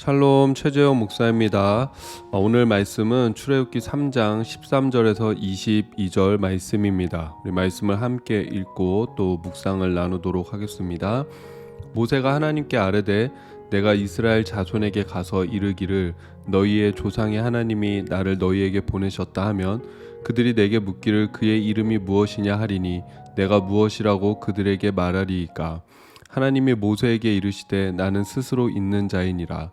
샬롬 최재영 목사입니다. 어, 오늘 말씀은 출애굽기 3장 13절에서 22절 말씀입니다. 우리 말씀을 함께 읽고 또 묵상을 나누도록 하겠습니다. 모세가 하나님께 아뢰되 내가 이스라엘 자손에게 가서 이르기를 너희의 조상의 하나님이 나를 너희에게 보내셨다 하면 그들이 내게 묻기를 그의 이름이 무엇이냐 하리니 내가 무엇이라고 그들에게 말하리이까 하나님이 모세에게 이르시되 나는 스스로 있는 자이니라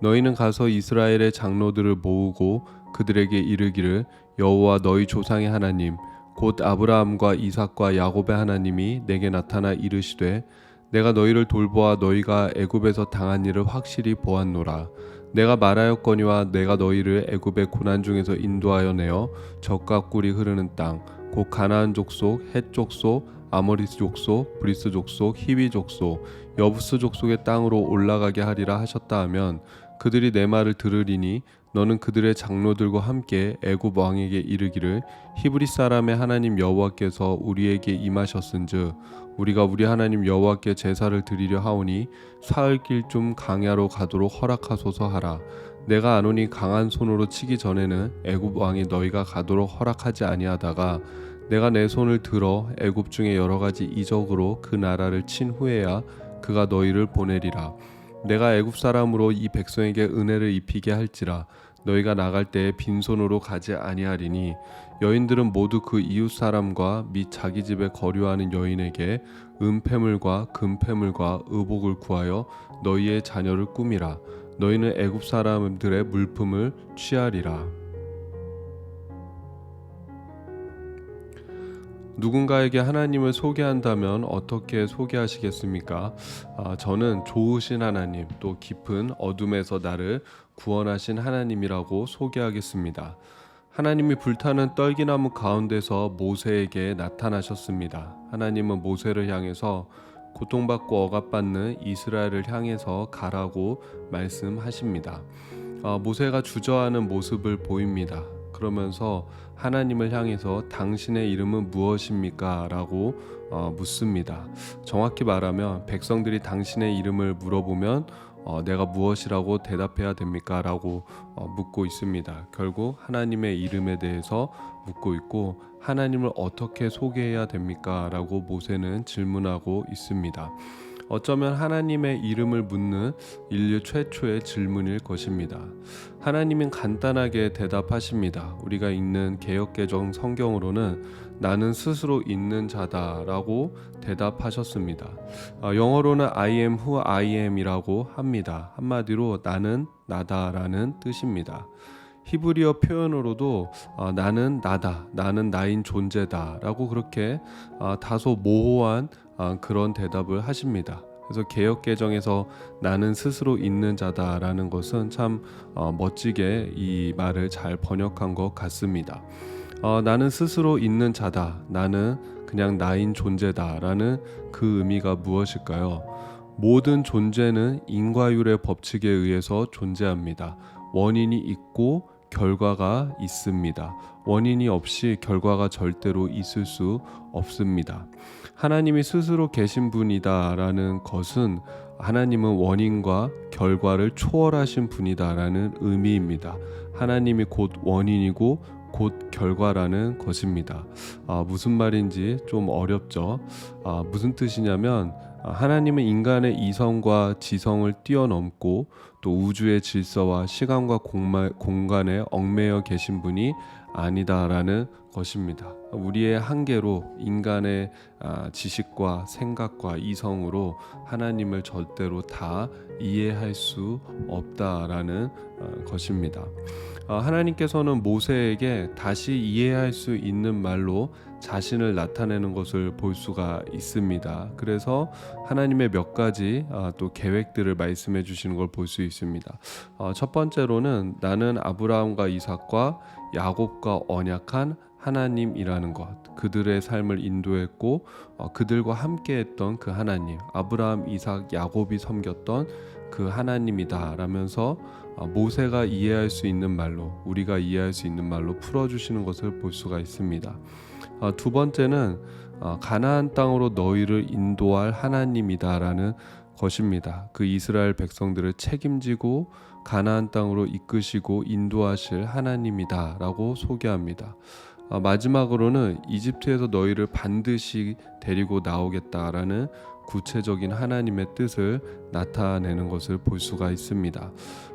너희는 가서 이스라엘의 장로들을 모으고 그들에게 이르기를 여호와 너희 조상의 하나님 곧 아브라함과 이삭과 야곱의 하나님이 내게 나타나 이르시되 내가 너희를 돌보아 너희가 애굽에서 당한 일을 확실히 보았노라. 내가 말하였거니와 내가 너희를 애굽의 고난 중에서 인도하여 내어 젖과 꿀이 흐르는 땅 곧 가나안 족속 헷 족속 아모리스 족속 브리스 족속 히위 족속 여부스 족속의 땅으로 올라가게 하리라 하셨다 하면 그들이 내 말을 들으리니 너는 그들의 장로들과 함께 애굽 왕에게 이르기를 히브리 사람의 하나님 여호와께서 우리에게 임하셨은즉 우리가 우리 하나님 여호와께 제사를 드리려 하오니 사흘길 좀 강야로 가도록 허락하소서 하라. 내가 아노니 강한 손으로 치기 전에는 애굽 왕이 너희가 가도록 허락하지 아니하다가 내가 내 손을 들어 애굽 중에 여러 가지 이적으로 그 나라를 친 후에야 그가 너희를 보내리라 내가 애굽 사람으로 이 백성에게 은혜를 입히게 할지라. 너희가 나갈 때에 빈손으로 가지 아니하리니 여인들은 모두 그 이웃 사람과 및 자기 집에 거류하는 여인에게 은폐물과 금폐물과 의복을 구하여 너희의 자녀를 꾸미라. 너희는 애굽 사람들의 물품을 취하리라 누군가에게 하나님을 소개한다면 어떻게 소개하시겠습니까? 아, 저는 좋으신 하나님, 또 깊은 어둠에서 나를 구원하신 하나님이라고 소개하겠습니다. 하나님이 불타는 떨기나무 가운데서 모세에게 나타나셨습니다. 하나님은 모세를 향해서 고통받고 억압받는 이스라엘을 향해서 가라고 말씀하십니다. 아, 모세가 주저하는 모습을 보입니다. 그러면서 하나님을 향해서 당신의 이름은 무엇입니까? 라고 어, 묻습니다. 정확히 말하면 백성들이 당신의 이름을 물어보면 어, 내가 무엇이라고 대답해야 됩니까? 라고 어, 묻고 있습니다. 결국 하나님의 이름에 대해서 묻고 있고 하나님을 어떻게 소개해야 됩니까? 라고 모세는 질문하고 있습니다. 어쩌면 하나님의 이름을 묻는 인류 최초의 질문일 것입니다. 하나님은 간단하게 대답하십니다. 우리가 읽는 개혁개정 성경으로는 나는 스스로 있는 자다라고 대답하셨습니다. 아, 영어로는 I am who I am이라고 합니다. 한마디로 나는 나다라는 뜻입니다. 히브리어 표현으로도 어, 나는 나다, 나는 나인 존재다라고 그렇게 어, 다소 모호한 어, 그런 대답을 하십니다. 그래서 개혁 개정에서 나는 스스로 있는 자다라는 것은 참 어, 멋지게 이 말을 잘 번역한 것 같습니다. 어, 나는 스스로 있는 자다. 나는 그냥 나인 존재다라는 그 의미가 무엇일까요? 모든 존재는 인과율의 법칙에 의해서 존재합니다. 원인이 있고 결과가 있습니다. 원인이 없이 결과가 절대로 있을 수 없습니다. 하나님이 스스로 계신 분이다라는 것은 하나님은 원인과 결과를 초월하신 분이다라는 의미입니다. 하나님이 곧 원인이고 곧 결과라는 것입니다. 아, 무슨 말인지 좀 어렵죠. 아, 무슨 뜻이냐면 아, 하나님은 인간의 이성과 지성을 뛰어넘고 또 우주의 질서와 시간과 공마, 공간에 얽매여 계신 분이 아니다라는 것입니다. 우리의 한계로 인간의 아, 지식과 생각과 이성으로 하나님을 절대로 다 이해할 수 없다라는 어, 것입니다. 어, 하나님께서는 모세에게 다시 이해할 수 있는 말로 자신을 나타내는 것을 볼 수가 있습니다. 그래서 하나님의 몇 가지 어, 또 계획들을 말씀해 주시는 걸 볼 수 있습니다. 어, 첫 번째로는 나는 아브라함과 이삭과 야곱과 언약한 하나님이라는 것, 그들의 삶을 인도했고 어, 그들과 함께했던 그 하나님, 아브라함, 이삭, 야곱이 섬겼던 그 하나님이다라면서 어, 모세가 이해할 수 있는 말로, 우리가 이해할 수 있는 말로 풀어주시는 것을 볼 수가 있습니다. 어, 두 번째는 어, 가나안 땅으로 너희를 인도할 하나님이다라는 것입니다. 그 이스라엘 백성들을 책임지고 가나안 땅으로 이끄시고 인도하실 하나님이다라고 소개합니다. 아, 마지막으로는 이집트에서 너희를 반드시 데리고 나오겠다라는 구체적인 하나님의 뜻을 나타내는 것을 볼 수가 있습니다.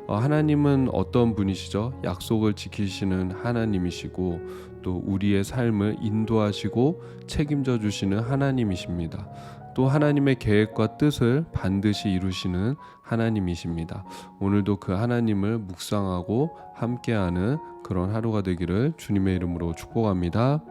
어, 하나님은 어떤 분이시죠? 약속을 지키시는 하나님이시고 또 우리의 삶을 인도하시고 책임져 주시는 하나님이십니다. 또 하나님의 계획과 뜻을 반드시 이루시는 하나님이십니다. 오늘도 그 하나님을 묵상하고 함께하는 그런 하루가 되기를 주님의 이름으로 축복합니다.